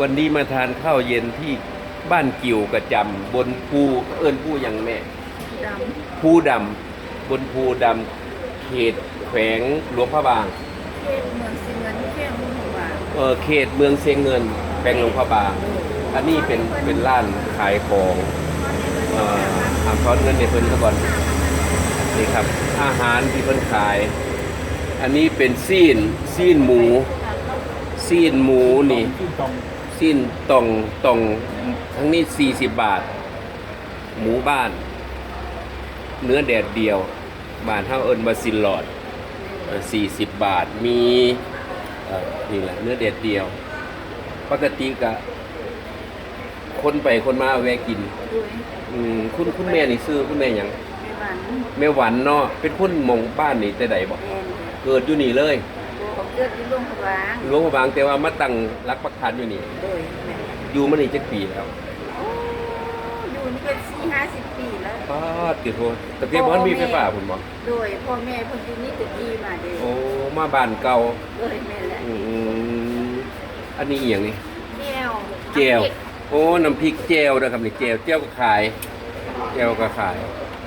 วันนี้มาทานข้าวเย็นที่บ้านกิวกระจำบนภูเอิญภูอย่างแม่ดภูดำบนภูดำเขตแขวงหลวงพระบางำเทศเมืองสิเงินแค่มุ่งหัวเออเขตเมืองเชียงเงินแขวงหลวงพระบาง อันนี้เป็นเป็นร้านขายของเอ่ออ่าทอนเงินในเพิ่นซะก่อนนี่ครับ อาหารที่เพิ่นขาย อันนี้เป็นซีนซีนหมูซีนหมูนี่ขึ้นตรง สิ้นตรงตรงทั้งนี้ 40 บาท หมูบ้าน เนื้อแดดเดียว บาทเท่าเอิญมาซินหลอดเอ่อ40 บาทมีเอ่อนี่แหละเนื้อแดดเดียว ปกติกะคนไปคนมาแวะกินด้วยอืมคุณคุณแม่นี่ซื้อคุณแม่หยังไม่หวานแม่หวันเนาะเป็นคนหมองบ้านนี่แต่ใดบอกแอนเกิดอยู่นี่เลย เขาเกิดที่โรงพยาบาลหลวงพระบางแต่ว่ามาตั้งรักปักฐานอยู่นี่ โดยแม่อยู่มานี่จักปีแล้วโอ้อยู่นี่เป็นสี่ห้าสิบปีแล้ว ป้าดติโทษแต่เพียงบ่มีไฟฟ้าผมบอกโดยพ่อแม่เพิ่นอยู่นี่ตึกดีมาเด้โอ้มาบ้านเก่าโดยแม่แหละอืมอันนี้อหย่างนี้แก้วแจวโอ้น้ำพริกแจวนะครับนี่แจวแจวก็ขายแจวก็ขาย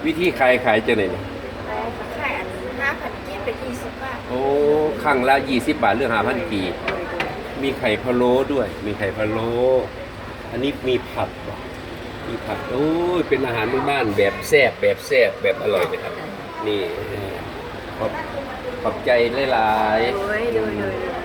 วิธีขายขายจะไหนนี่แล้วก็ขายอันห้าพันกีบ เป็นยี่สิบบาทโอ้ครั้งละ 20 บาทเรื่องหาพันกีโดยโดยมีไข่พะโล้ด้วย มีไข่พะโล้อันนี้มีผัดบ่มีผัดโอ้ยเป็นอาหารพื้นบ้านแบบแซ่บแบบแซ่บแบบอร่อยนะครับ นี่ขอบขอบใจหลายๆโดยโดยโดยโดย